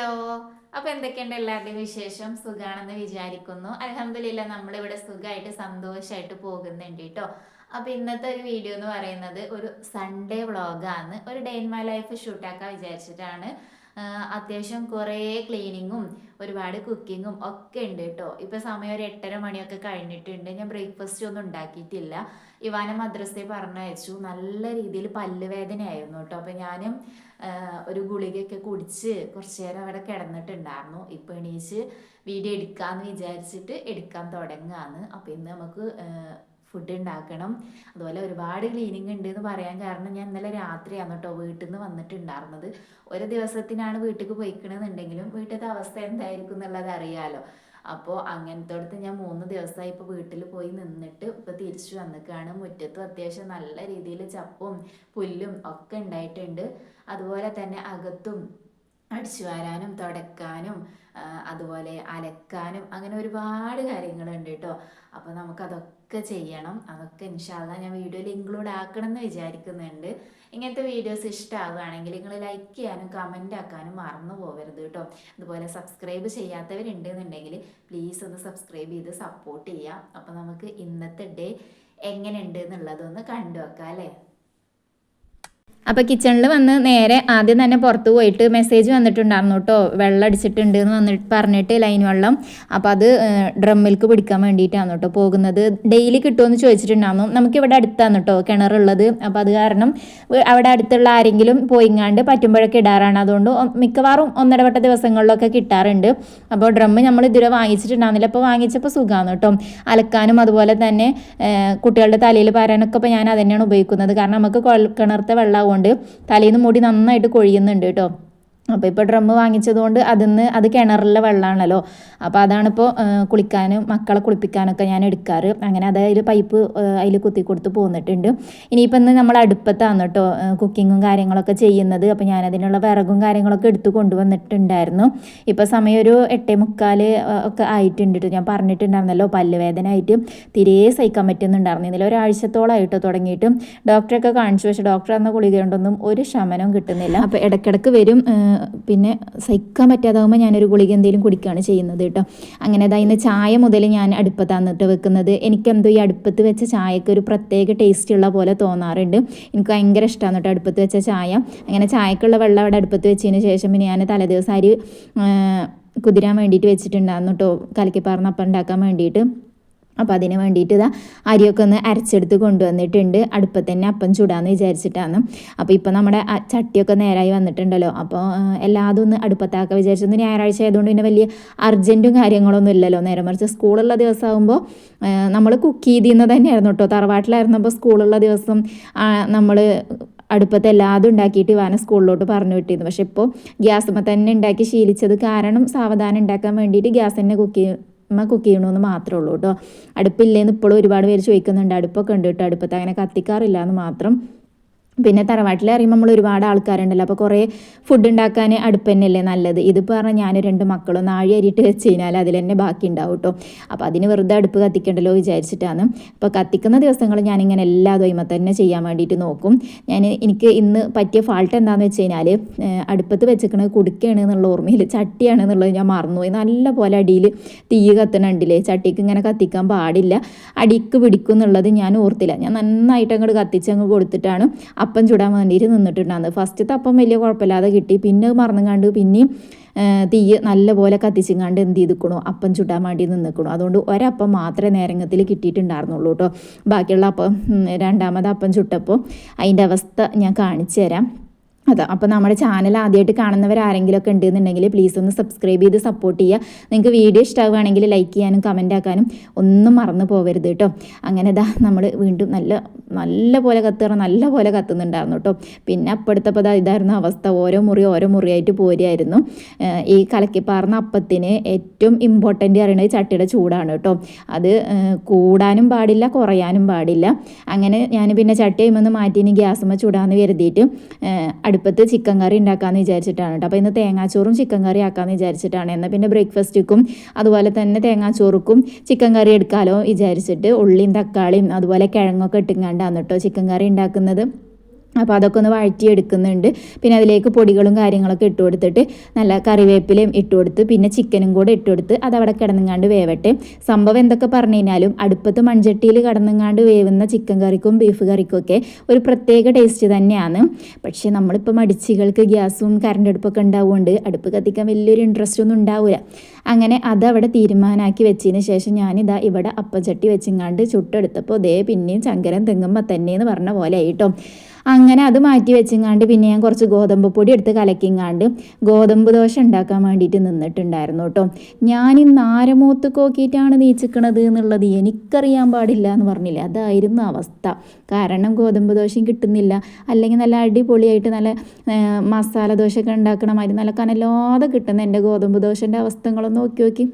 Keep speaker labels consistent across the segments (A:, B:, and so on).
A: Hello അപ്പൊ എന്തൊക്കെയുണ്ട് എല്ലാവരുടെയും വിശേഷം? സുഖാണെന്ന് വിചാരിക്കുന്നു. അലഹമില്ല നമ്മളിവിടെ സുഖമായിട്ട് സന്തോഷമായിട്ട് പോകുന്നുണ്ട് കേട്ടോ. അപ്പൊ ഇന്നത്തെ ഒരു വീഡിയോ എന്ന് പറയുന്നത് ഒരു സൺഡേ വ്ളോഗാണ് ഒരു ഡേ ഇൻ മൈ ലൈഫ് ഷൂട്ടാക്കാൻ വിചാരിച്ചിട്ടാണ്. അത്യാവശ്യം കുറേ ക്ലീനിങ്ങും ഒരുപാട് കുക്കിങ്ങും ഒക്കെ ഉണ്ട് കേട്ടോ ഇപ്പം സമയം ഒരു എട്ടര മണിയൊക്കെ കഴിഞ്ഞിട്ടുണ്ട്. ഞാൻ ബ്രേക്ക്ഫാസ്റ്റ് ഒന്നും ഉണ്ടാക്കിയിട്ടില്ല. ഇവാനെ മദ്രസയിൽ പറഞ്ഞയച്ചു. നല്ല രീതിയിൽ പല്ലുവേദനയായിരുന്നു കേട്ടോ അപ്പം ഞാനും ഒരു ഗുളികയൊക്കെ കുടിച്ച് കുറച്ച് നേരം അവിടെ കിടന്നിട്ടുണ്ടായിരുന്നു. ഇപ്പം എണീച്ച് വീഡിയോ എടുക്കാമെന്ന് വിചാരിച്ചിട്ട് എടുക്കാൻ തുടങ്ങുകയാണ് അപ്പം ഇന്ന് നമുക്ക് ഫുഡ് ഉണ്ടാക്കണം അതുപോലെ ഒരുപാട് ക്ലീനിങ് ഉണ്ട് എന്ന് പറയാൻ കാരണം ഞാൻ ഇന്നലെ രാത്രിയാണ് കേട്ടോ വീട്ടിൽ നിന്ന് വന്നിട്ടുണ്ടായിരുന്നത് ഒരു ദിവസത്തിനാണ് വീട്ടിലേക്ക് പോയിക്കണമെന്നുണ്ടെങ്കിലും വീട്ടിലത്തെ അവസ്ഥ എന്തായിരിക്കും എന്നുള്ളത് അറിയാലോ. അപ്പോൾ അങ്ങനത്തോടത്ത് ഞാൻ മൂന്ന് ദിവസമായി ഇപ്പോൾ വീട്ടിൽ പോയി നിന്നിട്ട് ഇപ്പോൾ തിരിച്ചു വന്നിക്കാണ്. മുറ്റത്തും അത്യാവശ്യം നല്ല രീതിയിൽ ചപ്പും പുല്ലും ഒക്കെ ഉണ്ടായിട്ടുണ്ട് അതുപോലെ തന്നെ അകത്തും അടിച്ചു വാരാനും തുടക്കാനും അതുപോലെ അലക്കാനും അങ്ങനെ ഒരുപാട് കാര്യങ്ങളുണ്ട് കേട്ടോ അപ്പോൾ നമുക്കതൊക്കെ ചെയ്യണം. അതൊക്കെ ഇൻഷാല്ല ഞാൻ വീഡിയോയിൽ ഇൻക്ലൂഡ് ആക്കണം എന്ന് വിചാരിക്കുന്നുണ്ട്. ഇങ്ങനത്തെ വീഡിയോസ് ഇഷ്ടമാവുകയാണെങ്കിൽ നിങ്ങൾ ലൈക്ക് ചെയ്യാനും കമന്റ് ആക്കാനും മറന്നു പോകരുത് കേട്ടോ അതുപോലെ സബ്സ്ക്രൈബ് ചെയ്യാത്തവരുണ്ടെന്നുണ്ടെങ്കിൽ പ്ലീസ് ഒന്ന് സബ്സ്ക്രൈബ് ചെയ്ത് സപ്പോർട്ട് ചെയ്യാം അപ്പോൾ നമുക്ക് ഇന്നത്തെ ഡേ എങ്ങനെയുണ്ട് എന്നുള്ളതൊന്ന് കണ്ടു വെക്കാം അല്ലേ?
B: അപ്പോൾ കിച്ചണിൽ വന്ന് നേരെ ആദ്യം തന്നെ പുറത്ത് പോയിട്ട് മെസ്സേജ് വന്നിട്ടുണ്ടായിരുന്നു കേട്ടോ വെള്ളം അടിച്ചിട്ടുണ്ട് എന്ന് വന്നിട്ട് പറഞ്ഞിട്ട് ലൈൻ വെള്ളം. അപ്പോൾ അത് ഡ്രമ്മിൽക്ക് പിടിക്കാൻ വേണ്ടിയിട്ടാണ് കേട്ടോ പോകുന്നത്. ഡെയിലി കിട്ടുമെന്ന് ചോദിച്ചിട്ടുണ്ടായിരുന്നു. നമുക്കിവിടെ അടുത്താണ് കേട്ടോ കിണറുള്ളത്. അപ്പോൾ അത് കാരണം അവിടെ അടുത്തുള്ള ആരെങ്കിലും പോയിങ്ങാണ്ട് പറ്റുമ്പോഴൊക്കെ ഇടാറാണ്. അതുകൊണ്ട് മിക്കവാറും ഒന്നിടവട്ട ദിവസങ്ങളിലൊക്കെ കിട്ടാറുണ്ട്. അപ്പോൾ ഡ്രമ്മ് നമ്മൾ ഇതുവരെ വാങ്ങിച്ചിട്ടുണ്ടായിരുന്നില്ല. അപ്പോൾ വാങ്ങിച്ചപ്പോൾ സുഖമാണ് കേട്ടോ അലക്കാനും അതുപോലെ തന്നെ കുട്ടികളുടെ തലയിൽ പാരാനൊക്കെ ഇപ്പോൾ ഞാൻ അത് തന്നെയാണ് ഉപയോഗിക്കുന്നത്. കാരണം നമുക്ക് കുഴൽ കിണർത്തെ തലേന്ന് മുടി നന്നായിട്ട് കൊഴിയുന്നുണ്ട് കേട്ടോ. അപ്പോൾ ഇപ്പോൾ ഡ്രമ്മ് വാങ്ങിച്ചതുകൊണ്ട് അതിന്ന് അത് കിണറിലെ വെള്ളമാണല്ലോ അപ്പോൾ അതാണിപ്പോൾ കുളിക്കാനും മക്കളെ കുളിപ്പിക്കാനൊക്കെ ഞാൻ എടുക്കാറ്. അങ്ങനെ അതായത് പൈപ്പ് അതിൽ കുത്തി കൊടുത്ത് പോന്നിട്ടുണ്ട്. ഇനിയിപ്പോൾ ഇന്ന് നമ്മൾ അടുപ്പത്താണ് കേട്ടോ കുക്കിങ്ങും കാര്യങ്ങളൊക്കെ ചെയ്യുന്നത്. അപ്പോൾ ഞാനതിനുള്ള വിറകും കാര്യങ്ങളൊക്കെ എടുത്ത് കൊണ്ടുവന്നിട്ടുണ്ടായിരുന്നു. ഇപ്പോൾ സമയം ഒരു എട്ടേ മുക്കാൽ ഒക്കെ ആയിട്ടുണ്ട് ട്ടോ. ഞാൻ പറഞ്ഞിട്ടുണ്ടായിരുന്നല്ലോ പല്ലുവേദന ആയിട്ട് തീരെ സഹിക്കാൻ പറ്റുന്നുണ്ടായിരുന്നില്ല ഒരാഴ്ചത്തോളമായിട്ട് തുടങ്ങിയിട്ട് ഡോക്ടറൊക്കെ കാണിച്ചു. പക്ഷേ ഡോക്ടർ എന്ന ഗുളിക കൊണ്ടൊന്നും ഒരു ശമനവും കിട്ടുന്നില്ല. അപ്പോൾ ഇടയ്ക്കിടയ്ക്ക് വരും പിന്നെ സഹിക്കാൻ പറ്റാതാകുമ്പോൾ ഞാനൊരു ഗുളിക എന്തെങ്കിലും കുടിക്കുകയാണ് ചെയ്യുന്നത് കേട്ടോ. അങ്ങനെ അതാ ഇന്ന് ചായ മുതൽ ഞാൻ അടുപ്പത്താന്നിട്ട് വെക്കുന്നത്. എനിക്കെന്തോ ഈ അടുപ്പത്ത് വെച്ച ചായക്ക് ഒരു പ്രത്യേക ടേസ്റ്റ് ഉള്ള പോലെ തോന്നാറുണ്ട്. എനിക്ക് ഭയങ്കര ഇഷ്ടമാണ് കേട്ടോ അടുപ്പത്ത് വെച്ച ചായ. അങ്ങനെ ചായക്കുള്ള വെള്ളം അവിടെ അടുപ്പത്ത് വെച്ചതിന് ശേഷം പിന്നെ ഞാൻ തലേദിവസം അരി കുതിരാൻ വേണ്ടിയിട്ട് വെച്ചിട്ടുണ്ടായിരുന്നു കേട്ടോ. കലക്കിപ്പാറുന്ന അപ്പം ഉണ്ടാക്കാൻ വേണ്ടിയിട്ട്. അപ്പോൾ അതിന് വേണ്ടിയിട്ട് ഇതാ അരിയൊക്കെ ഒന്ന് അരച്ചെടുത്ത് കൊണ്ടുവന്നിട്ടുണ്ട്. അടുപ്പത്ത് തന്നെ അപ്പം ചൂടാന്ന് വിചാരിച്ചിട്ടാണ്. അപ്പോൾ ഇപ്പോൾ നമ്മുടെ ചട്ടിയൊക്കെ നേരായി വന്നിട്ടുണ്ടല്ലോ. അപ്പോൾ എല്ലാതും ഒന്ന് അടുപ്പത്താക്കാൻ വിചാരിച്ചൊന്ന് ഞായറാഴ്ച ആയതുകൊണ്ട് പിന്നെ വലിയ അർജന്റും കാര്യങ്ങളൊന്നും ഇല്ലല്ലോ. നേരെ മറിച്ച് സ്കൂളുള്ള ദിവസമാകുമ്പോൾ നമ്മൾ കുക്ക് ചെയ്തിരുന്നത് തന്നെയായിരുന്നു കേട്ടോ തറവാട്ടിലായിരുന്നപ്പോൾ സ്കൂളുള്ള ദിവസം നമ്മൾ അടുപ്പത്ത് എല്ലാതും ഉണ്ടാക്കിയിട്ട് ഇവാനെ സ്കൂളിലോട്ട് പറഞ്ഞു വിട്ടിരുന്നു. പക്ഷെ ഇപ്പോൾ ഗ്യാസുമ്മ തന്നെ ഉണ്ടാക്കി ശീലിച്ചത് കാരണം സാവധാനം ഉണ്ടാക്കാൻ വേണ്ടിയിട്ട് ഗ്യാസ് തന്നെ കുക്ക് അമ്മ കുക്ക് ചെയ്യണമെന്ന് മാത്രമേ ഉള്ളൂ കേട്ടോ. അടുപ്പില്ലേന്ന് ഇപ്പോഴും ഒരുപാട് പേര് ചോദിക്കുന്നുണ്ട് അടുപ്പൊക്കെ ഉണ്ട്? കേട്ടോ അടുപ്പത്ത് അങ്ങനെ കത്തിക്കാറില്ല എന്ന് മാത്രം. പിന്നെ തറവാട്ടിൽ അറിയുമ്പോൾ നമ്മൾ ഒരുപാട് ആൾക്കാരുണ്ടല്ലോ. അപ്പോൾ കുറേ ഫുഡ് ഉണ്ടാക്കാൻ അടുപ്പ് തന്നെയല്ലേ നല്ലത്. ഇതിപ്പോൾ പറഞ്ഞാൽ ഞാൻ രണ്ട് മക്കളും നാഴി അരിയിട്ട് വെച്ച് കഴിഞ്ഞാൽ അതിൽ തന്നെ ബാക്കി ഉണ്ടാവും കേട്ടോ അപ്പോൾ അതിന് വെറുതെ അടുപ്പ് കത്തിക്കണ്ടല്ലോ വിചാരിച്ചിട്ടാണ്. അപ്പോൾ കത്തിക്കുന്ന ദിവസങ്ങൾ ഞാനിങ്ങനെ എല്ലാ ദ്വൈമ തന്നെ ചെയ്യാൻ വേണ്ടിയിട്ട് നോക്കും. ഞാൻ എനിക്ക് ഇന്ന് പറ്റിയ ഫാൾട്ട് എന്താണെന്ന് വെച്ച് കഴിഞ്ഞാൽ അടുപ്പത്ത് വെച്ചിരിക്കണത് കുടുക്കയാണ് എന്നുള്ള ഓർമ്മയിൽ ചട്ടിയാണ് എന്നുള്ളത് ഞാൻ മറന്നുപോയി. നല്ല പോലെ അടിയിൽ തീ കത്തണുണ്ടില്ലേ? ചട്ടിക്ക് ഇങ്ങനെ കത്തിക്കാൻ പാടില്ല. അടിക്ക് പിടിക്കും എന്നുള്ളത് ഞാൻ ഓർത്തില്ല. ഞാൻ നന്നായിട്ട് അങ്ങോട്ട് കത്തിച്ച് അങ്ങ് കൊടുത്തിട്ടാണ്. അപ്പം ചുടാൻ വേണ്ടിയിട്ട് നിന്നിട്ടുണ്ടായിരുന്നു ഫസ്റ്റത്തെ അപ്പം വലിയ കുഴപ്പമില്ലാതെ കിട്ടി. പിന്നെ മറന്നും കണ്ട് പിന്നെയും തീ നല്ലപോലെ കത്തിച്ചിങ്ങാണ്ട് എന്ത് ചെയ്തിക്കണു? അപ്പം ചുടാൻ വേണ്ടി നിന്നിക്കണു. അതുകൊണ്ട് ഒരപ്പം മാത്രമേ നേരങ്ങത്തിൽ കിട്ടിയിട്ടുണ്ടായിരുന്നുള്ളൂ കേട്ടോ ബാക്കിയുള്ള അപ്പം രണ്ടാമത് അപ്പം ചുട്ടപ്പോൾ അതിന്റെ അവസ്ഥ ഞാൻ കാണിച്ചു തരാം അതാ അപ്പോൾ നമ്മുടെ ചാനൽ ആദ്യമായിട്ട് കാണുന്നവർ ആരെങ്കിലുമൊക്കെ ഉണ്ടെന്നുണ്ടെങ്കിൽ പ്ലീസ് ഒന്ന് സബ്സ്ക്രൈബ് ചെയ്ത് സപ്പോർട്ട് ചെയ്യുക. നിങ്ങൾക്ക് വീഡിയോ ഇഷ്ടമാവുകയാണെങ്കിൽ ലൈക്ക് ചെയ്യാനും കമന്റ് ആക്കാനും ഒന്നും മറന്നു പോകരുത് കേട്ടോ. അങ്ങനെ ഇതാ നമ്മൾ വീണ്ടും നല്ല നല്ല പോലെ കത്തുക നല്ല പോലെ കത്തുന്നുണ്ടായിരുന്നു കേട്ടോ. പിന്നെ അപ്പെടുത്തപ്പോൾ ദാ ഇതായിരുന്നു അവസ്ഥ. ഓരോ മുറി ഓരോ മുറിയായിട്ട് പോരുമായിരുന്നു ഈ കലക്കിപ്പാർന്ന അപ്പത്തിന് ഏറ്റവും ഇമ്പോർട്ടന്റ് അറിയണത് ചട്ടിയുടെ ചൂടാണ് കേട്ടോ. അത് കൂടാനും പാടില്ല കുറയാനും പാടില്ല. അങ്ങനെ ഞാൻ പിന്നെ ചട്ടി കഴിയുമ്പോൾ മാറ്റി ഇനി ഗ്യാസുമ്മ ചൂടാന്ന് കരുതിയിട്ട് അടുപ്പത്ത് ചിക്കൻ കറി ഉണ്ടാക്കാമെന്ന് വിചാരിച്ചിട്ടാണ് കേട്ടോ അപ്പോൾ ഇന്ന് തേങ്ങാച്ചോറും ചിക്കൻ കറി ആക്കാമെന്ന് വിചാരിച്ചിട്ടാണ്. എന്നാൽ പിന്നെ ബ്രേക്ക്ഫാസ്റ്റിക്കും അതുപോലെ തന്നെ തേങ്ങാച്ചോറുക്കും ചിക്കൻ കറി എടുക്കാമല്ലോ വിചാരിച്ചിട്ട് ഉള്ളിയും തക്കാളിയും അതുപോലെ കിഴങ്ങൊക്കെ ഇട്ടുങ്ങാണ്ടാണ് കേട്ടോ ചിക്കൻ കറി ഉണ്ടാക്കുന്നത്. അപ്പോൾ അതൊക്കെ ഒന്ന് വഴറ്റിയെടുക്കുന്നുണ്ട്. പിന്നെ അതിലേക്ക് പൊടികളും കാര്യങ്ങളൊക്കെ ഇട്ട് കൊടുത്തിട്ട് നല്ല കറിവേപ്പിലയും ഇട്ട് കൊടുത്ത് പിന്നെ ചിക്കനും കൂടെ ഇട്ട് കൊടുത്ത് അതവിടെ കിടന്നുങ്ങാണ്ട് വേവട്ടെ. സംഭവം എന്തൊക്കെ പറഞ്ഞു കഴിഞ്ഞാലും അടുപ്പത്ത് മൺചട്ടിയിൽ കിടന്നുങ്ങാണ്ട് വേവുന്ന ചിക്കൻ കറിക്കും ബീഫ് കറിക്കും ഒക്കെ ഒരു പ്രത്യേക ടേസ്റ്റ് തന്നെയാണ്. പക്ഷേ നമ്മളിപ്പോൾ മടിച്ചികൾക്ക് ഗ്യാസും കറണ്ട് അടുപ്പൊക്കെ ഉണ്ടാവുകൊണ്ട് അടുപ്പ് കത്തിക്കാൻ വലിയൊരു ഇൻട്രസ്റ്റ് ഒന്നും ഉണ്ടാവില്ല അങ്ങനെ അതവിടെ തീരുമാനമാക്കി വെച്ചതിന് ശേഷം ഞാനിതാ ഇവിടെ അപ്പച്ചട്ടി വെച്ചിങ്ങാണ്ട് ചുട്ടെടുത്തപ്പോൾ ദേ പിന്നെയും ചങ്കരം തെങ്ങുമ്പോൾ തന്നെയെന്ന് പറഞ്ഞ പോലെ ആയിട്ടോ അങ്ങനെ അത് മാറ്റി വെച്ചിങ്ങാണ്ട് പിന്നെ ഞാൻ കുറച്ച് ഗോതമ്പ് പൊടി എടുത്ത് കലക്കിങ്ങാണ്ട് ഗോതമ്പ് ദോശ ഉണ്ടാക്കാൻ വേണ്ടിയിട്ട് നിന്നിട്ടുണ്ടായിരുന്നു കേട്ടോ. ഞാൻ ഈ നാരമൂത്ത് കോക്കിയിട്ടാണ് നീച്ചിക്കണത് എന്നുള്ളത് എനിക്കറിയാൻ പാടില്ല എന്ന് പറഞ്ഞില്ലേ? അതായിരുന്നു അവസ്ഥ. കാരണം ഗോതമ്പ് ദോശയും കിട്ടുന്നില്ല. അല്ലെങ്കിൽ നല്ല അടിപൊളിയായിട്ട് നല്ല മസാല ദോശ ഒക്കെ ഉണ്ടാക്കണ മാതിരി നല്ല കനലാതെ കിട്ടുന്ന എന്റെ ഗോതമ്പ് ദോശന്റെ അവസ്ഥകളൊന്ന് നോക്കി നോക്കി.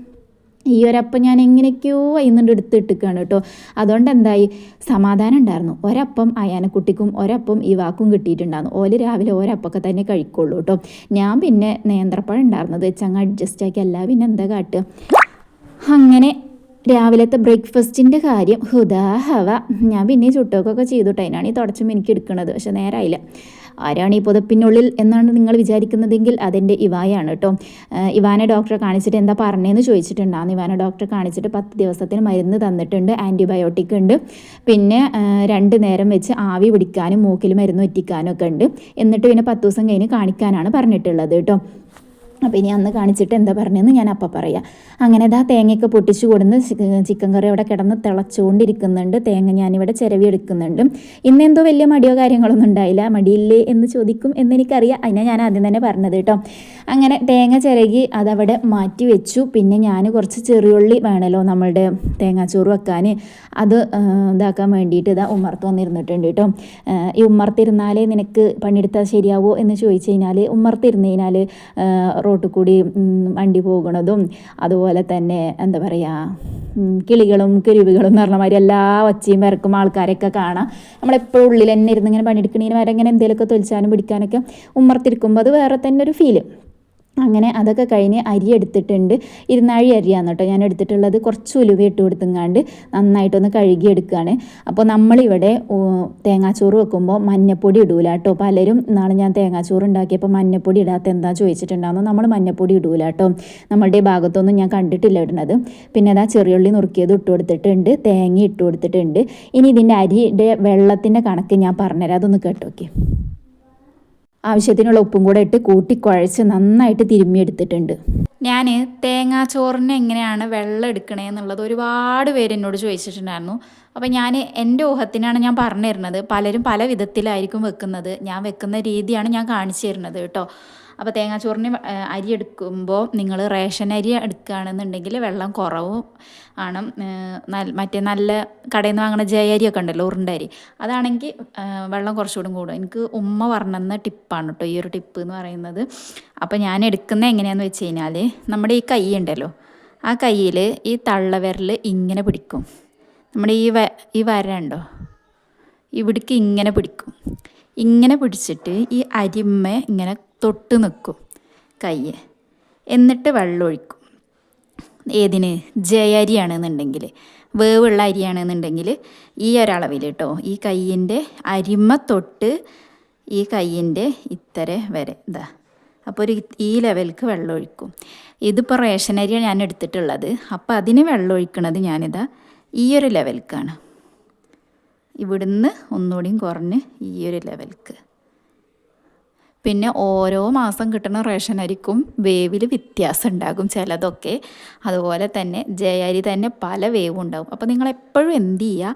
B: ഈ ഒരപ്പം ഞാൻ എങ്ങനെയൊക്കെയോ അയിന്നുണ്ട് എടുത്തിട്ടിക്കാണ് കേട്ടോ. അതുകൊണ്ട് എന്തായി? സമാധാനം ഉണ്ടായിരുന്നു. ഒരപ്പം അയാനക്കുട്ടിക്കും ഒരപ്പം ഈ വാക്കും കിട്ടിയിട്ടുണ്ടായിരുന്നു. ഓൽ രാവിലെ ഒരപ്പൊക്കെ തന്നെ കഴിക്കുള്ളൂ കേട്ടോ. ഞാൻ പിന്നെ നേന്ത്രപ്പഴം ഉണ്ടായിരുന്നത് വെച്ച് അങ്ങ് അഡ്ജസ്റ്റ് ആക്കി. അല്ല പിന്നെ എന്താ കാട്ടുക? അങ്ങനെ രാവിലത്തെ ബ്രേക്ക്ഫാസ്റ്റിന്റെ കാര്യം ഹുദാഹവ ഞാൻ പിന്നെ ചുട്ടോക്കൊക്കെ ചെയ്തു കേട്ടോ അതിനാണ് ഈ തുടച്ചും എനിക്ക് എടുക്കുന്നത് പക്ഷെ നേരായില്ല. ആരാണ് ഈ പുതപ്പിനുള്ളിൽ എന്നാണ് നിങ്ങൾ വിചാരിക്കുന്നതെങ്കിൽ അതെന്റെ ഇവായാണ് കേട്ടോ. ഇവാന ഡോക്ടറെ കാണിച്ചിട്ട് എന്താ പറഞ്ഞതെന്ന് ചോദിച്ചിട്ടുണ്ടാകുന്നു ഇവാന ഡോക്ടറെ കാണിച്ചിട്ട് പത്ത് ദിവസത്തിന് മരുന്ന് തന്നിട്ടുണ്ട് ആന്റിബയോട്ടിക് ഉണ്ട്. പിന്നെ രണ്ട് നേരം വെച്ച് ആവി പിടിക്കാനും മൂക്കിൽ മരുന്ന് ഒറ്റിക്കാനും ഒക്കെ ഉണ്ട്. എന്നിട്ട് പിന്നെ പത്ത് ദിവസം കഴിഞ്ഞ് കാണിക്കാനാണ് പറഞ്ഞിട്ടുള്ളത് കേട്ടോ. അപ്പോൾ ഇനി അന്ന് കാണിച്ചിട്ട് എന്താ പറഞ്ഞതെന്ന് ഞാൻ അപ്പം പറയാം. അങ്ങനെ ഇതാ തേങ്ങയൊക്കെ പൊട്ടിച്ചു കൊടുന്ന് ചിക്കൻ കറി അവിടെ കിടന്ന് തിളച്ചുകൊണ്ടിരിക്കുന്നുണ്ട് തേങ്ങ ഞാനിവിടെ ചിരവി എടുക്കുന്നുണ്ട് ഇന്നെന്തോ വലിയ മടിയോ കാര്യങ്ങളൊന്നും ഉണ്ടായില്ല. മടിയില്ലേ എന്ന് ചോദിക്കും എന്നെനിക്കറിയാം. അതിനാ ഞാൻ ആദ്യം തന്നെ പറഞ്ഞത് കേട്ടോ. അങ്ങനെ തേങ്ങ ചിരകി അതവിടെ മാറ്റി വെച്ചു. പിന്നെ ഞാൻ കുറച്ച് ചെറിയുള്ളി വേണമല്ലോ നമ്മളുടെ തേങ്ങാച്ചോറ് വെക്കാൻ അത് ഇതാക്കാൻ വേണ്ടിയിട്ട് ഇതാ ഉമ്മർത്ത് വന്നിരുന്നിട്ടുണ്ട് കേട്ടോ. ഈ ഉമ്മർത്തിരുന്നാലേ നിനക്ക് പണിയെടുത്താൽ ശരിയാവോ എന്ന് ചോദിച്ചു കഴിഞ്ഞാൽ ഉമ്മർത്തിരുന്ന് കഴിഞ്ഞാൽ റോട്ടിൽ കൂടി വണ്ടി പോകുന്നതും അതുപോലെ തന്നെ എന്താ പറയുക കിളികളും കിരുവികളും എന്ന് പറഞ്ഞ മാതിരി എല്ലാ ഒച്ചയും വരക്കും ആൾക്കാരൊക്കെ കാണാം. നമ്മളെപ്പോഴും ഉള്ളിൽ തന്നെ ഇരുന്ന് ഇങ്ങനെ പണിയെടുക്കണേന് വരെ ഇങ്ങനെ എന്തെങ്കിലുമൊക്കെ തൊലിച്ചാനും പിടിക്കാനൊക്കെ ഉമ്മർത്തിരിക്കുമ്പോൾ അത് വേറെ തന്നെ ഒരു ഫീൽ അങ്ങനെ അതൊക്കെ കഴിഞ്ഞ് അരി എടുത്തിട്ടുണ്ട്. ഇരുന്നാഴി അരിയാണ് കേട്ടോ ഞാൻ എടുത്തിട്ടുള്ളത്. കുറച്ച് ഉലുവ ഇട്ട് കൊടുത്തുങ്ങാണ്ട് നന്നായിട്ടൊന്ന് കഴുകി എടുക്കുകയാണ് അപ്പോൾ നമ്മളിവിടെ തേങ്ങാച്ചോറ് വെക്കുമ്പോൾ മഞ്ഞപ്പൊടി ഇടൂല കേട്ടോ. പലരും നാളെ ഞാൻ തേങ്ങാച്ചോറ് ഉണ്ടാക്കിയപ്പോൾ മഞ്ഞപ്പൊടി ഇടാത്ത എന്താ ചോദിച്ചിട്ടുണ്ടാകുന്നു നമ്മൾ മഞ്ഞപ്പൊടി ഇടൂല കേട്ടോ. നമ്മളുടെ ഭാഗത്തൊന്നും ഞാൻ കണ്ടിട്ടില്ല ഇടുന്നത്. പിന്നെ അതാ ചെറിയുള്ളി നുറുക്കിയത് ഇട്ട് കൊടുത്തിട്ടുണ്ട്. തേങ്ങ ഇട്ട് കൊടുത്തിട്ടുണ്ട്. ഇനി ഇതിന്റെ അരിയുടെ വെള്ളത്തിന്റെ കണക്ക് ഞാൻ പറഞ്ഞുതരാം. അതൊന്ന് കേട്ടോക്കെ. ആവശ്യത്തിനുള്ള ഉപ്പും കൂടെ ഇട്ട് കൂട്ടി കുഴച്ച് നന്നായിട്ട് തിരുമ്മിയെടുത്തിട്ടുണ്ട്.
A: ഞാൻ തേങ്ങാച്ചോറിന് എങ്ങനെയാണ് വെള്ളം എടുക്കണേ എന്നുള്ളത് ഒരുപാട് പേര് എന്നോട് ചോദിച്ചിട്ടുണ്ടായിരുന്നു. അപ്പോൾ ഞാൻ എന്റെ ഊഹത്തിനാണ് ഞാൻ പറഞ്ഞു തരുന്നത് പലരും പല വിധത്തിലായിരിക്കും വെക്കുന്നത്. ഞാൻ വെക്കുന്ന രീതിയാണ് ഞാൻ കാണിച്ചു തരുന്നത് കേട്ടോ. അപ്പോൾ തേങ്ങാച്ചോറിന് അരി എടുക്കുമ്പോൾ നിങ്ങൾ റേഷൻ അരി എടുക്കുകയാണെന്നുണ്ടെങ്കിൽ വെള്ളം കുറവും ആണ്. മറ്റേ നല്ല കടയിൽ നിന്ന് വാങ്ങുന്ന ജയ അരിയൊക്കെ ഉണ്ടല്ലോ ഉരുണ്ട അരി. അതാണെങ്കിൽ വെള്ളം കുറച്ചുകൂടി കൂടും. എനിക്ക് ഉമ്മ പറഞ്ഞെന്ന ടിപ്പാണ് കേട്ടോ ഈ ഒരു ടിപ്പ് എന്ന് പറയുന്നത്. അപ്പോൾ ഞാൻ എടുക്കുന്നത് എങ്ങനെയാണെന്ന് വെച്ച് കഴിഞ്ഞാൽ നമ്മുടെ ഈ കൈ ഉണ്ടല്ലോ ആ കയ്യിൽ ഈ തള്ളവിരൽ ഇങ്ങനെ പിടിക്കും. നമ്മുടെ ഈ വ ഈ വര ഉണ്ടോ ഇവിടേക്ക് ഇങ്ങനെ പിടിക്കും. ഇങ്ങനെ പിടിച്ചിട്ട് ഈ അരിമ്മ ഇങ്ങനെ തൊട്ട് നിൽക്കും കയ്യെ എന്നിട്ട് വെള്ളം ഒഴിക്കും ഏതിന്? ജയ അരിയാണെന്നുണ്ടെങ്കിൽ വേവുള്ള അരിയാണെന്നുണ്ടെങ്കിൽ ഈ ഒരളവിൽ കേട്ടോ. ഈ കയ്യിന്റെ അരിമ തൊട്ട് ഈ കയ്യിന്റെ ഇത്തര വരെ. ഇതാ അപ്പോൾ ഒരു ഈ ലെവൽക്ക് വെള്ളം ഒഴിക്കും ഇതിപ്പോൾ റേഷൻ അരിയാണ് ഞാൻ എടുത്തിട്ടുള്ളത്. അപ്പോൾ അതിന് വെള്ളം ഒഴിക്കണത് ഞാനിതാ ഈ ഒരു ലെവൽക്കാണ്. ഇവിടുന്ന് ഒന്നുകൂടിയും കുറഞ്ഞ് ഈ ഒരു ലെവൽക്ക്. പിന്നെ ഓരോ മാസം കിട്ടുന്ന റേഷൻ അരിക്കും വേവിൽ വ്യത്യാസം ഉണ്ടാകും ചിലതൊക്കെ. അതുപോലെ തന്നെ ജയ അരി തന്നെ പല വേവും ഉണ്ടാകും അപ്പോൾ നിങ്ങൾ എപ്പോഴും എന്ത് ചെയ്യുക?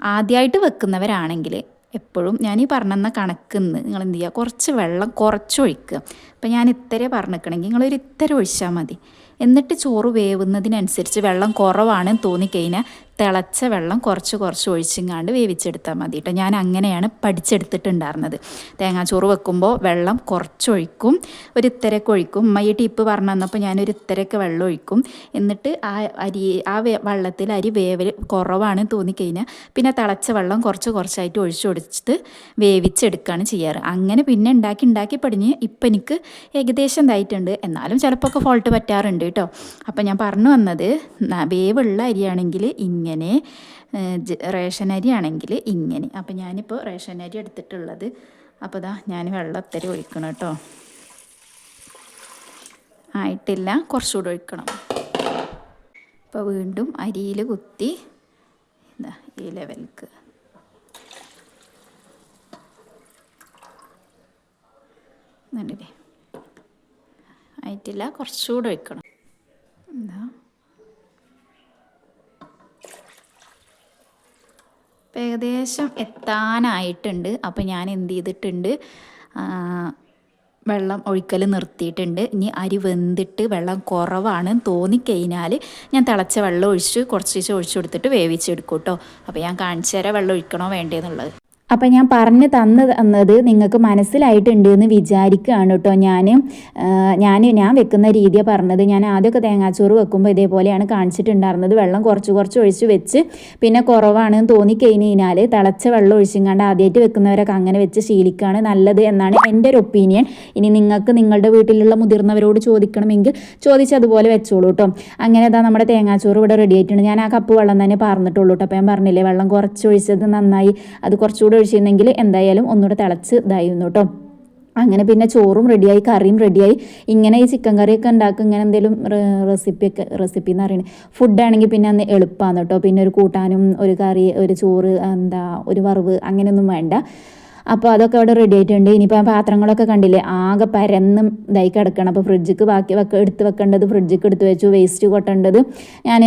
A: ആദ്യമായിട്ട് വെക്കുന്നവരാണെങ്കിൽ എപ്പോഴും ഞാൻ ഈ പറഞ്ഞെന്ന കണക്കിന്ന് നിങ്ങൾ എന്ത് ചെയ്യുക? കുറച്ച് വെള്ളം കുറച്ചൊഴിക്കുക അപ്പോൾ ഞാൻ ഇത്തര പറഞ്ഞിരിക്കണമെങ്കിൽ നിങ്ങളൊരു ഇത്തരം ഒഴിച്ചാൽ മതി. എന്നിട്ട് ചോറ് വേവുന്നതിനനുസരിച്ച് വെള്ളം കുറവാണെന്ന് തോന്നിക്കഴിഞ്ഞാൽ തിളച്ച വെള്ളം കുറച്ച് കുറച്ച് ഒഴിച്ചിങ്ങാണ്ട് വേവിച്ചെടുത്താൽ മതി കേട്ടോ ഞാൻ അങ്ങനെയാണ് പഠിച്ചെടുത്തിട്ടുണ്ടായിരുന്നത്. തേങ്ങാച്ചോറ് വെക്കുമ്പോൾ വെള്ളം കുറച്ചൊഴിക്കും ഒരു ഇത്തരക്ക് ഒഴിക്കും. ഉമ്മ ഈ ടിപ്പ് പറഞ്ഞു തന്നപ്പോൾ ഞാനൊരു ഇത്തരക്ക് വെള്ളം ഒഴിക്കും. എന്നിട്ട് ആ അരി ആ വെള്ളത്തിൽ അരി വേവൽ കുറവാണ് തോന്നിക്കഴിഞ്ഞാൽ പിന്നെ തിളച്ച വെള്ളം കുറച്ച് കുറച്ചായിട്ട് ഒഴിച്ചൊടിച്ചിട്ട് വേവിച്ചെടുക്കുകയാണ് ചെയ്യാറ്. അങ്ങനെ പിന്നെ ഉണ്ടാക്കി ഉണ്ടാക്കി പടിഞ്ഞ് ഇപ്പം എനിക്ക് ഏകദേശം ഇതായിട്ടുണ്ട്. എന്നാലും ചിലപ്പോൾ ഒക്കെ ഫോൾട്ട് പറ്റാറുണ്ട് കേട്ടോ അപ്പം ഞാൻ പറഞ്ഞു വന്നത് വേവുള്ള അരിയാണെങ്കിൽ ഇങ്ങനെ ജ- റേഷൻ അരി ആണെങ്കിൽ ഇങ്ങനെ. അപ്പം ഞാനിപ്പോൾ റേഷൻ അരി എടുത്തിട്ടുള്ളത്. അപ്പോൾ ഇതാ ഞാൻ വെള്ളത്തരി ഒഴിക്കണം കേട്ടോ. ആയിട്ടില്ല കുറച്ചുകൂടെ ഒഴിക്കണം. അപ്പോൾ വീണ്ടും അരിയിൽ കുത്തി ഇതാ ഈ ലെവൽക്ക്. ആയിട്ടില്ല കുറച്ചുകൂടെ ഒഴിക്കണം. എന്താ ഇപ്പം ഏകദേശം എത്താനായിട്ടുണ്ട്. അപ്പോൾ ഞാൻ എന്ത് ചെയ്തിട്ടുണ്ട് വെള്ളം ഒഴിക്കൽ നിർത്തിയിട്ടുണ്ട്. ഇനി അരി വെന്തിട്ട് വെള്ളം കുറവാണ് തോന്നിക്കഴിഞ്ഞാൽ ഞാൻ തിളച്ച വെള്ളം ഒഴിച്ച് കുറച്ച് ഒഴിച്ചു കൊടുത്തിട്ട് വേവിച്ചെടുക്കും കേട്ടോ അപ്പോൾ ഞാൻ കാണിച്ചു തരാം വെള്ളം ഒഴിക്കണോ വേണ്ടേന്നുള്ളത്.
B: അപ്പം ഞാൻ പറഞ്ഞു തന്നു തന്നത് നിങ്ങൾക്ക് മനസ്സിലായിട്ടുണ്ട് എന്ന് വിചാരിക്കുകയാണ് കേട്ടോ ഞാൻ ഞാൻ ഞാൻ വെക്കുന്ന രീതിയാണ് പറഞ്ഞത്. ഞാൻ ആദ്യമൊക്കെ തേങ്ങാച്ചോറ് വെക്കുമ്പോൾ ഇതേപോലെയാണ് കാണിച്ചിട്ടുണ്ടായിരുന്നത്. വെള്ളം കുറച്ച് കുറച്ച് ഒഴിച്ച് വെച്ച് പിന്നെ കുറവാണെന്ന് തോന്നിക്കഴിഞ്ഞ് കഴിഞ്ഞാൽ തിളച്ച വെള്ളം ഒഴിച്ചുങ്ങാണ്ട് ആദ്യമായിട്ട് വെക്കുന്നവരൊക്കെ അങ്ങനെ വെച്ച് ശീലിക്കുകയാണ് നല്ലത് എന്നാണ് എന്റെ ഒരു ഒപ്പീനിയൻ. ഇനി നിങ്ങൾക്ക് നിങ്ങളുടെ വീട്ടിലുള്ള മുതിർന്നവരോട് ചോദിക്കണമെങ്കിൽ ചോദിച്ചതുപോലെ വെച്ചോളൂ കേട്ടോ. അങ്ങനെ ഇതാ നമ്മുടെ തേങ്ങാച്ചോറ് ഇവിടെ റെഡി ആയിട്ടുണ്ട്. ഞാൻ ആ കപ്പ് വെള്ളം തന്നെ പറഞ്ഞിട്ടുള്ളൂ കേട്ടോ. അപ്പം ഞാൻ പറഞ്ഞില്ലേ വെള്ളം കുറച്ച് ഒഴിച്ചത് നന്നായി. അത് കുറച്ചുകൂടെ ഒഴിച്ചിരുന്നെങ്കിൽ എന്തായാലും ഒന്നുകൂടെ തിളച്ച് ഇതായിരുന്നു കേട്ടോ. അങ്ങനെ പിന്നെ ചോറും റെഡിയായി കറിയും റെഡിയായി ഇങ്ങനെ ഈ ചിക്കൻ കറിയൊക്കെ ഉണ്ടാക്കും ഇങ്ങനെ എന്തെങ്കിലും റെസിപ്പിയൊക്കെ റെസിപ്പി എന്ന് പറയുന്നത് ഫുഡാണെങ്കിൽ പിന്നെ അന്ന് എളുപ്പമാണ് കേട്ടോ. പിന്നെ ഒരു കൂട്ടാനും ഒരു കറി ഒരു ചോറ് എന്താ ഒരു വറവ് അങ്ങനെയൊന്നും വേണ്ട. അപ്പോൾ അതൊക്കെ അവിടെ റെഡി ആയിട്ടുണ്ട്. ഇനിയിപ്പോൾ പാത്രങ്ങളൊക്കെ കണ്ടില്ലേ? ആകെ പരന്ന് ഇതായി കിടക്കണം. അപ്പോൾ ഫ്രിഡ്ജിക്ക് ബാക്കി വെക്ക എടുത്ത് വെക്കേണ്ടത് ഫ്രിഡ്ജിക്ക് എടുത്ത് വെച്ചു. വേസ്റ്റ് കൊട്ടേണ്ടത് ഞാൻ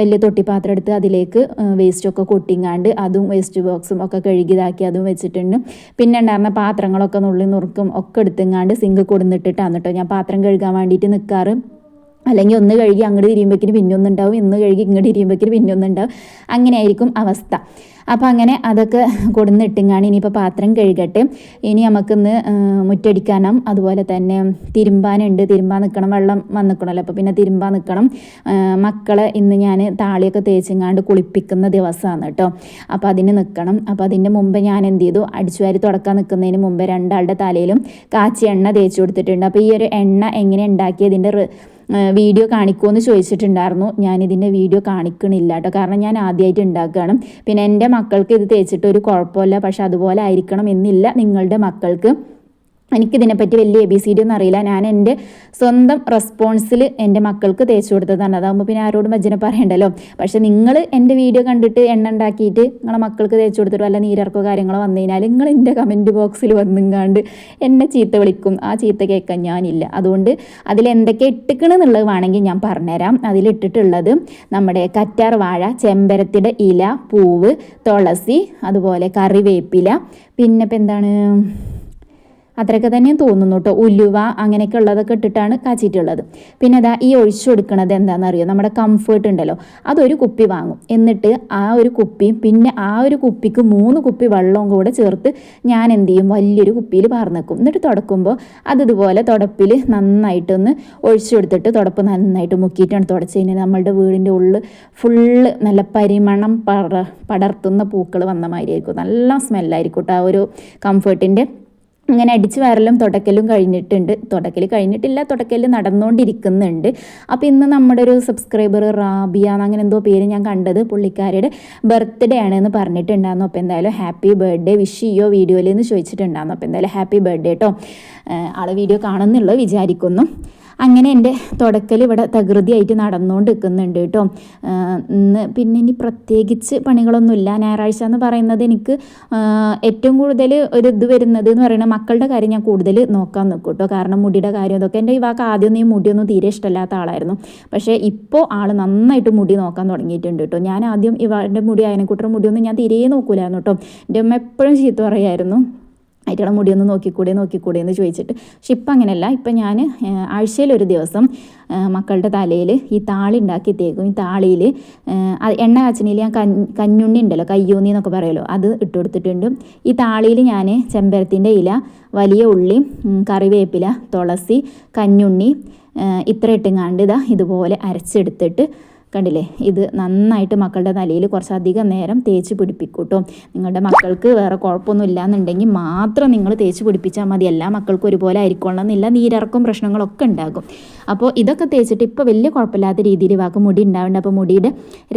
B: വലിയ തൊട്ടിപ്പാത്രം എടുത്ത് അതിലേക്ക് വേസ്റ്റൊക്കെ കൊട്ടിങ്ങാണ്ട് അതും വേസ്റ്റ് ബോക്സും ഒക്കെ കഴുകിയതാക്കി അതും വെച്ചിട്ടുണ്ട്. പിന്നെ ഉണ്ടായിരുന്ന പാത്രങ്ങളൊക്കെ നുള്ളി നുറുക്കും ഒക്കെ എടുത്തിങ്ങാണ്ട് സിങ്ക് കൊടുന്നിട്ടിട്ടാണ് കേട്ടോ ഞാൻ പാത്രം കഴുകാൻ വേണ്ടിയിട്ട് നിൽക്കാറ് അല്ലെങ്കിൽ ഒന്ന് കഴുകി അങ്ങോട്ട് തിരിയുമ്പോഴേക്കിന് പിന്നൊന്നുണ്ടാവും ഇന്ന് കഴുകി ഇങ്ങോട്ട് തിരിയുമ്പോഴേക്കിന് പിന്നൊന്നുണ്ടാവും. അങ്ങനെയായിരിക്കും അവസ്ഥ. അപ്പോൾ അങ്ങനെ അതൊക്കെ കൊടുന്നിട്ടിങ്ങാണ് ഇനിയിപ്പോൾ പാത്രം കഴുകട്ടെ. ഇനി നമുക്കിന്ന് മുറ്റടിക്കാനും അതുപോലെ തന്നെ തിരുമ്പാനുണ്ട്. തിരുമ്പാൻ നിൽക്കണം വെള്ളം വന്നിക്കണമല്ലോ അപ്പോൾ പിന്നെ തിരുമ്പാൻ നിൽക്കണം മക്കളെ ഇന്ന് ഞാൻ താളിയൊക്കെ തേച്ചിങ്ങാണ്ട് കുളിപ്പിക്കുന്ന ദിവസമാണ് കേട്ടോ. അപ്പോൾ അതിന് നിൽക്കണം അപ്പോൾ അതിന്റെ മുമ്പ് ഞാൻ എന്ത് ചെയ്തു? അടിച്ചുവാരി തുടക്കാൻ നിൽക്കുന്നതിന് മുമ്പ് രണ്ടാളുടെ തലയിലും കാച്ചി എണ്ണ തേച്ച് കൊടുത്തിട്ടുണ്ട്. അപ്പോൾ ഈ ഒരു എണ്ണ എങ്ങനെ ഉണ്ടാക്കിയതിന്റെ റി- കാണിക്കുമോ എന്ന് ചോദിച്ചിട്ടുണ്ടായിരുന്നു. ഞാനിതിന്റെ വീഡിയോ കാണിക്കണില്ല കേട്ടോ കാരണം ഞാൻ ആദ്യമായിട്ട് ഉണ്ടാക്കുകയാണ് പിന്നെ എന്റെ മക്കൾക്ക് ഇത് തേച്ചിട്ട് ഒരു കുഴപ്പമില്ല. പക്ഷെ അതുപോലെ ആയിരിക്കണം എന്നില്ല നിങ്ങളുടെ മക്കൾക്ക്. എനിക്കിതിനെപ്പറ്റി വലിയ എ ബി സി ഡി ഒന്നും അറിയില്ല. ഞാൻ എന്റെ സ്വന്തം റെസ്പോൺസിൽ എന്റെ മക്കൾക്ക് തേച്ച് കൊടുത്തതാണ്. അതാകുമ്പോൾ പിന്നെ ആരോടും ഭജന പറയണ്ടല്ലോ. പക്ഷേ നിങ്ങൾ എന്റെ വീഡിയോ കണ്ടിട്ട് എണ്ണ ഉണ്ടാക്കിയിട്ട് നിങ്ങളെ മക്കൾക്ക് തേച്ച് കൊടുത്തിട്ട് വല്ല നീരിറക്കോ കാര്യങ്ങളോ വന്നു കഴിഞ്ഞാൽ നിങ്ങൾ എന്റെ കമന്റ് ബോക്സിൽ വന്നുങ്ങാണ്ട് എന്നെ ചീത്ത വിളിക്കും. ആ ചീത്ത കേൾക്കാൻ ഞാനില്ല. അതുകൊണ്ട് അതിൽ എന്തൊക്കെ ഇട്ടിക്കണെന്നുള്ളത് വേണമെങ്കിൽ ഞാൻ പറഞ്ഞുതരാം. അതിലിട്ടിട്ടുള്ളത് നമ്മുടെ കറ്റാർ വാഴ ചെമ്പരത്തിയുടെ ഇല പൂവ് തുളസി അതുപോലെ കറിവേപ്പില. പിന്നെ ഇപ്പം എന്താണ്? അത്രയൊക്കെ തന്നെ തോന്നുന്നു കേട്ടോ ഉലുവ അങ്ങനെയൊക്കെ ഉള്ളതൊക്കെ ഇട്ടിട്ടാണ് കാച്ചിട്ടുള്ളത് പിന്നെ അതാ ഈ ഒഴിച്ചു കൊടുക്കുന്നത് എന്താണെന്നറിയോ നമ്മുടെ കംഫേർട്ട് ഉണ്ടല്ലോ. അതൊരു കുപ്പി വാങ്ങും. എന്നിട്ട് ആ ഒരു കുപ്പിയും പിന്നെ ആ ഒരു കുപ്പിക്ക് മൂന്ന് കുപ്പി വെള്ളവും കൂടെ ചേർത്ത് ഞാൻ എന്ത് ചെയ്യും? വലിയൊരു കുപ്പിയിൽ പാർന്നേക്കും. എന്നിട്ട് തുടക്കുമ്പോൾ അത് ഇതുപോലെ തുടപ്പിൽ നന്നായിട്ടൊന്ന് ഒഴിച്ചു കൊടുത്തിട്ട് തുടപ്പ് നന്നായിട്ട് മുക്കിയിട്ടാണ് തുടച്ച് കഴിഞ്ഞാൽ നമ്മളുടെ വീടിന്റെ ഉള്ളിൽ ഫുള്ള് നല്ല പരിമണം പട പടർത്തുന്ന പൂക്കൾ വന്ന മാതിരി ആയിരിക്കും നല്ല സ്മെല്ലായിരിക്കും കേട്ടോ ആ ഒരു കംഫേർട്ടിന്റെ അങ്ങനെ അടിച്ച് വരലും തുടക്കലും കഴിഞ്ഞിട്ടുണ്ട്. തുടക്കൽ കഴിഞ്ഞിട്ടില്ല തുടക്കൽ നടന്നുകൊണ്ടിരിക്കുന്നുണ്ട് അപ്പോൾ ഇന്ന് നമ്മുടെ ഒരു സബ്സ്ക്രൈബർ റാബിയ അങ്ങനെ എന്തോ പേര് ഞാൻ കണ്ടത് പുള്ളിക്കാരിയുടെ ബർത്ത്ഡേ ആണ് എന്ന് പറഞ്ഞിട്ടുണ്ടായിരുന്നു. അപ്പോൾ എന്തായാലും ഹാപ്പി ബർത്ത്ഡേ വിഷ് ചെയ്യോ വീഡിയോയിൽ എന്ന് ചോദിച്ചിട്ടുണ്ടായിരുന്നു. അപ്പോൾ എന്തായാലും ഹാപ്പി ബർത്ത്ഡേ കേട്ടോ ആൾ വീഡിയോ കാണുന്നുള്ളൂ വിചാരിക്കുന്നു. അങ്ങനെ എന്റെ തുടക്കൽ ഇവിടെ തകൃതിയായിട്ട് നടന്നുകൊണ്ട് നിൽക്കുന്നുണ്ട് കേട്ടോ ഇന്ന് പിന്നെ ഇനി പ്രത്യേകിച്ച് പണികളൊന്നുമില്ല. ഞായറാഴ്ച എന്ന് പറയുന്നത് എനിക്ക് ഏറ്റവും കൂടുതൽ ഒരു ഇത് വരുന്നത് എന്ന് പറയുന്നത് മക്കളുടെ കാര്യം ഞാൻ കൂടുതൽ നോക്കാൻ നിൽക്കും കേട്ടോ. കാരണം മുടിയുടെ കാര്യം അതൊക്കെ എന്റെ യുവാക്ക് ആദ്യം ആദ്യമൊന്നും ഈ മുടിയൊന്നും തീരെ ഇഷ്ടമില്ലാത്ത ആളായിരുന്നു. പക്ഷേ ഇപ്പോൾ ആൾ നന്നായിട്ട് മുടി നോക്കാൻ തുടങ്ങിയിട്ടുണ്ട് കേട്ടോ. ഞാൻ ആദ്യം ഇവാന്റെ മുടി അയനക്കുട്ടയുടെ മുടിയൊന്നും ഞാൻ തീരെ നോക്കൂലായിരുന്നു കേട്ടോ. എന്റെ അമ്മ എപ്പോഴും ചീത്ത പറയായിരുന്നു. ആയിട്ടുള്ള മുടിയൊന്ന് നോക്കിക്കൂടെ നോക്കിക്കൂടെ എന്ന് ചോദിച്ചിട്ട്. പക്ഷെ ഇപ്പം അങ്ങനെയല്ല. ഇപ്പം ഞാൻ ആഴ്ചയിൽ ഒരു ദിവസം മക്കളുടെ തലയിൽ ഈ താളി ഉണ്ടാക്കി തേക്കും ഈ താളിയിൽ എണ്ണ കാച്ചിനിയിൽ ഞാൻ കഞ്ഞുണ്ണി ഉണ്ടല്ലോ കയ്യൂന്നി എന്നൊക്കെ പറയുമല്ലോ അത് ഇട്ട് കൊടുത്തിട്ടുണ്ട് ഈ താളിയിൽ ഞാൻ ചെമ്പരത്തിന്റെ ഇല വലിയ ഉള്ളി കറിവേപ്പില തുളസി കഞ്ഞുണ്ണി ഇത്ര ഇട്ടുങ്ങാണ്ട് ഇതാ ഇതുപോലെ അരച്ചെടുത്തിട്ട് കണ്ടില്ലേ? ഇത് നന്നായിട്ട് മക്കളുടെ തലയിൽ കുറച്ചധികം നേരം തേച്ച് പിടിപ്പിക്കൂട്ടോ. നിങ്ങളുടെ മക്കൾക്ക് വേറെ കുഴപ്പമൊന്നും ഇല്ലാന്നുണ്ടെങ്കിൽ മാത്രം നിങ്ങൾ തേച്ച് പിടിപ്പിച്ചാൽ മതി. എല്ലാ മക്കൾക്കും ഒരുപോലെ ആയിരിക്കണം എന്നില്ല. നീരിറക്കും പ്രശ്നങ്ങളൊക്കെ ഉണ്ടാകും. അപ്പോൾ ഇതൊക്കെ തേച്ചിട്ട് ഇപ്പോൾ വലിയ കുഴപ്പമില്ലാത്ത രീതിയിൽ വാക്ക് മുടി ഉണ്ടാവുന്നുണ്ട്. അപ്പോൾ മുടിയുടെ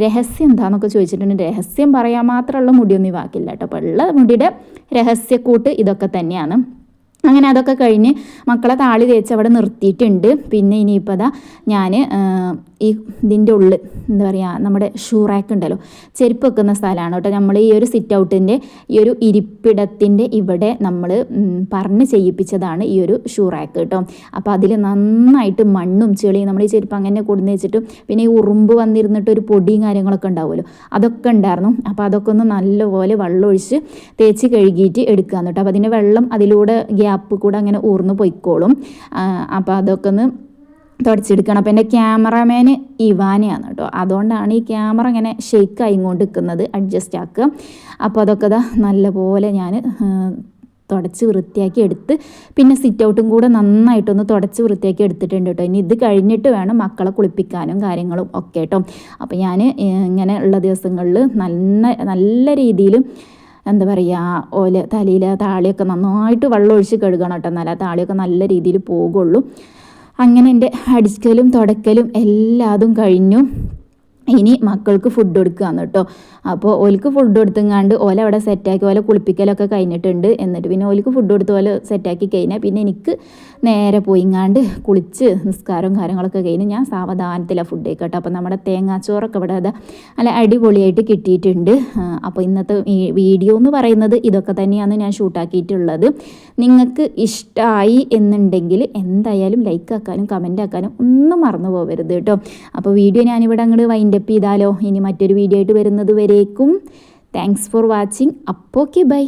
B: രഹസ്യം എന്താണെന്നൊക്കെ ചോദിച്ചിട്ടുണ്ട്. രഹസ്യം പറയാൻ മാത്രമുള്ള മുടിയൊന്നും വാക്കില്ല കേട്ടോ. അപ്പോൾ ഉള്ള മുടിയുടെ രഹസ്യക്കൂട്ട് ഇതൊക്കെ തന്നെയാണ്. അങ്ങനെ അതൊക്കെ കഴിഞ്ഞ് മക്കളെ താളി തേച്ച് അവിടെ നിർത്തിയിട്ടുണ്ട്. പിന്നെ ഇനിയിപ്പോൾ അതാ ഞാൻ ഈ ഇതിന്റെ ഉള്ളിൽ എന്താ പറയുക നമ്മുടെ ഷൂ റാക്ക് ഉണ്ടല്ലോ ചെരുപ്പ് വെക്കുന്ന സ്ഥലമാണ് കേട്ടോ. നമ്മൾ ഈ ഒരു സിറ്റ് ഔട്ടിന്റെ ഈ ഒരു ഇരിപ്പിടത്തിന്റെ ഇവിടെ നമ്മൾ പറഞ്ഞ് ചെയ്യിപ്പിച്ചതാണ് ഈ ഒരു ഷൂ റാക്ക് കേട്ടോ. അപ്പോൾ അതിൽ നന്നായിട്ട് മണ്ണും ചെളിയും നമ്മൾ ഈ ചെരുപ്പ് അങ്ങനെ കൊടുന്ന് വെച്ചിട്ട് പിന്നെ ഈ ഉറുമ്പ് വന്നിരുന്നിട്ട് ഒരു പൊടിയും കാര്യങ്ങളൊക്കെ ഉണ്ടാവുമല്ലോ അതൊക്കെ ഉണ്ടായിരുന്നു. അപ്പോൾ അതൊക്കെ ഒന്ന് നല്ലപോലെ വെള്ളം ഒഴിച്ച് തേച്ച് കഴുകിയിട്ട് എടുക്കുക കേട്ടോ. അപ്പോൾ അതിന്റെ വെള്ളം അതിലൂടെ ഗ്യാപ്പ് കൂടെ അങ്ങനെ ഊർന്ന് പൊയ്ക്കോളും. അപ്പോൾ അതൊക്കെ ഒന്ന് തുടച്ചെടുക്കണം അപ്പോൾ എന്റെ ക്യാമറമാന് ഇവാനയാണ് കേട്ടോ. അതുകൊണ്ടാണ് ഈ ക്യാമറ ഇങ്ങനെ ഷെയ്ക്ക് ആയിക്കൊണ്ട് നിൽക്കുന്നത്. അഡ്ജസ്റ്റ് ആക്കുക. അപ്പോൾ അതൊക്കെ ഇതാ നല്ലപോലെ ഞാൻ തുടച്ച് വൃത്തിയാക്കി എടുത്ത് പിന്നെ സിറ്റ് ഔട്ടും കൂടെ നന്നായിട്ടൊന്ന് തുടച്ച് വൃത്തിയാക്കി എടുത്തിട്ടുണ്ട് കേട്ടോ. ഇനി ഇത് കഴിഞ്ഞിട്ട് വേണം മക്കളെ കുളിപ്പിക്കാനും കാര്യങ്ങളും ഒക്കെ കേട്ടോ. അപ്പോൾ ഞാൻ ഇങ്ങനെ ഉള്ള ദിവസങ്ങളിൽ നല്ല നല്ല രീതിയിൽ എന്താ പറയുക ഓല തലയിൽ താളിയൊക്കെ നന്നായിട്ട് വെള്ളം ഒഴിച്ച് കഴുകണം കേട്ടോ. എന്നാലേ താളിയൊക്കെ നല്ല രീതിയിൽ പോകുള്ളൂ. അങ്ങനെ എന്റെ അടിക്കലും തുടക്കലും എല്ലാതും കഴിഞ്ഞു. ഇനി മക്കൾക്ക് ഫുഡ് കൊടുക്കുകയാണ് കേട്ടോ. അപ്പോൾ ഓൽക്ക് ഫുഡ് കൊടുത്തെങ്ങാണ്ട് ഓല അവിടെ സെറ്റാക്കി ഓല കുളിപ്പിക്കലൊക്കെ കഴിഞ്ഞിട്ടുണ്ട്. എന്നിട്ട് പിന്നെ ഓൽക്ക് ഫുഡ് കൊടുത്ത് ഓല സെറ്റാക്കി കഴിഞ്ഞാൽ പിന്നെ എനിക്ക് നേരെ പോയിങ്ങാണ്ട് കുളിച്ച് നിസ്കാരവും കാര്യങ്ങളൊക്കെ കഴിഞ്ഞ് ഞാൻ സാവധാനത്തിലാണ് ഫുഡ് കേട്ടോ അപ്പോൾ നമ്മുടെ തേങ്ങാച്ചോറൊക്കെ ഇവിടെ അതാ നല്ല അടിപൊളിയായിട്ട് കിട്ടിയിട്ടുണ്ട്. അപ്പോൾ ഇന്നത്തെ വീഡിയോ എന്ന് പറയുന്നത് ഇതൊക്കെ തന്നെയാണ് ഞാൻ ഷൂട്ടാക്കിയിട്ടുള്ളത് നിങ്ങൾക്ക് ഇഷ്ടമായി എന്നുണ്ടെങ്കിൽ എന്തായാലും ലൈക്ക് ആക്കാനും കമന്റ് ആക്കാനും ഒന്നും മറന്നു പോകരുത് കേട്ടോ. അപ്പോൾ വീഡിയോ ഞാനിവിടെ അങ്ങോട്ട് വൈൻഡപ്പ് ചെയ്താലോ. ഇനി മറ്റൊരു വീഡിയോ ആയിട്ട് വരുന്നത് വരേക്കും. താങ്ക്സ് ഫോർ വാച്ചിങ് അപ്പോൾ ഓക്കെ ബൈ